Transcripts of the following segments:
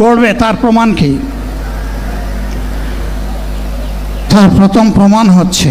গড়বে তার প্রমাণ কি? তার প্রথম প্রমাণ হচ্ছে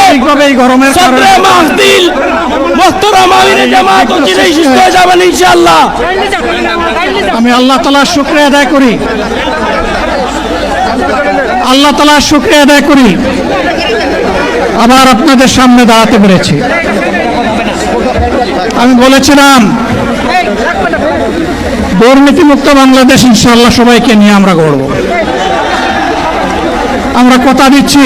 ঠিকভাবে এই গরমের কারণে মাহদিল মোহতরম আমিনের জামাত অচিরেই সুস্থ হয়ে যাবেন ইনশাআল্লাহ। আমি আল্লাহ তালার শুক্রিয়া আদায় করি। আল্লাহ তালার শুক্রিয়া আদায় করি। আবার আপনাদের সামনে দাঁড়াতে পেরেছি। আমি বলেছিলাম দুর্নীতিমুক্ত বাংলাদেশ ইনশাআল্লাহ সবাইকে নিয়ে আমরা গড়ব। আমরা কথা দিচ্ছি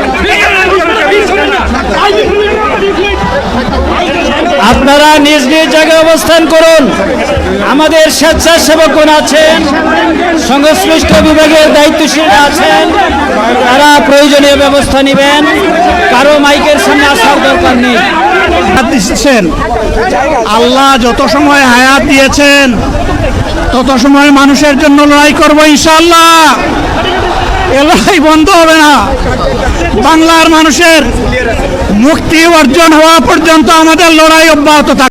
আপনারা নিজ নিজ জায়গায় অবস্থান করুন। আমাদের স্বেচ্ছাসেবকগণ আছেন? সংশ্লিষ্ট বিভাগের দায়িত্বশীলরা আছেন। তারা প্রয়োজনীয় ব্যবস্থা নেবেন। কারও মাইকের সামনে আসার দরকার নেই। দিচ্ছেন। আল্লাহ যত সময় হায়াত দিয়েছেন, তত সময় মানুষের জন্য লড়াই করব ইনশাল্লাহ এ লড়াই বন্ধ হবে না। বাংলার মানুষের মুক্তি অর্জন হওয়া পর্যন্ত আমাদের লড়াই অব্যাহত থাকবে